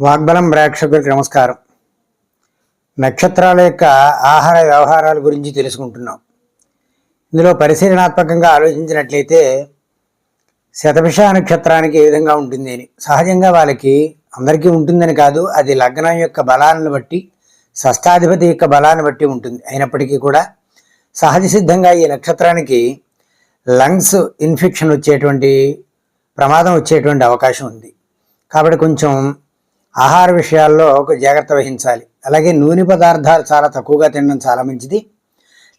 వాగ్బలం ప్రేక్షకులకు నమస్కారం. నక్షత్రాల యొక్క ఆహార వ్యవహారాల గురించి తెలుసుకుంటున్నాం. ఇందులో పరిశీలనాత్మకంగా ఆలోచించినట్లయితే శతభిష నక్షత్రానికి ఏ విధంగా ఉంటుంది అని. సహజంగా వాళ్ళకి అందరికీ ఉంటుందని కాదు అది లగ్నం యొక్క బలాలను బట్టి షష్టాధిపతి యొక్క బలాన్ని బట్టి ఉంటుంది. అయినప్పటికీ కూడా సహజ సిద్ధంగా ఈ నక్షత్రానికి లంగ్స్ ఇన్ఫెక్షన్ వచ్చేటువంటి ప్రమాదం వచ్చేటువంటి అవకాశం ఉంది. కాబట్టి కొంచెం ఆహార విషయాల్లో ఒక జాగ్రత్త వహించాలి. అలాగే నూనె పదార్థాలు చాలా తక్కువగా తినడం చాలా మంచిది.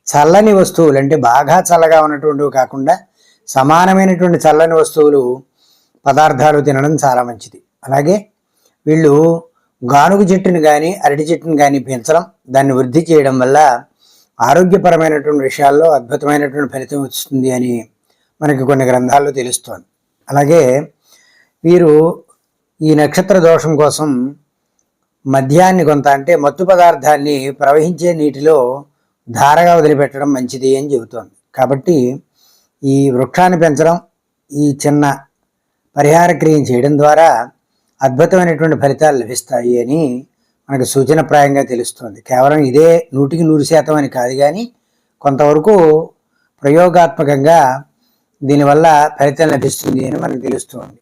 చల్లని వస్తువులు అంటే బాగా చల్లగా ఉన్నటువంటివి కాకుండా సమానమైనటువంటి చల్లని వస్తువులు పదార్థాలు తినడం చాలా మంచిది. అలాగే వీళ్ళు గానుగ చెట్టుని కానీ అరటి చెట్టుని కానీ పెంచడం దాన్ని వృద్ధి చేయడం వల్ల ఆరోగ్యపరమైనటువంటి విషయాల్లో అద్భుతమైనటువంటి ఫలితం వస్తుంది అని మనకి కొన్ని గ్రంథాల్లో తెలుస్తోంది. అలాగే వీరు ఈ నక్షత్ర దోషం కోసం మద్యాన్ని కొంత అంటే మత్తు పదార్థాన్ని ప్రవహించే నీటిలో ధారగా వదిలిపెట్టడం మంచిది అని చెబుతోంది. కాబట్టి ఈ వృక్షాన్ని పెంచడం ఈ చిన్న పరిహార క్రియను చేయడం ద్వారా అద్భుతమైనటువంటి ఫలితాలు లభిస్తాయి అని మనకు సూచనప్రాయంగా తెలుస్తుంది. కేవలం ఇదే నూటికి నూరు శాతం అని కాదు కానీ కొంతవరకు ప్రయోగాత్మకంగా దీనివల్ల ఫలితం లభిస్తుంది అని మనకు తెలుస్తుంది.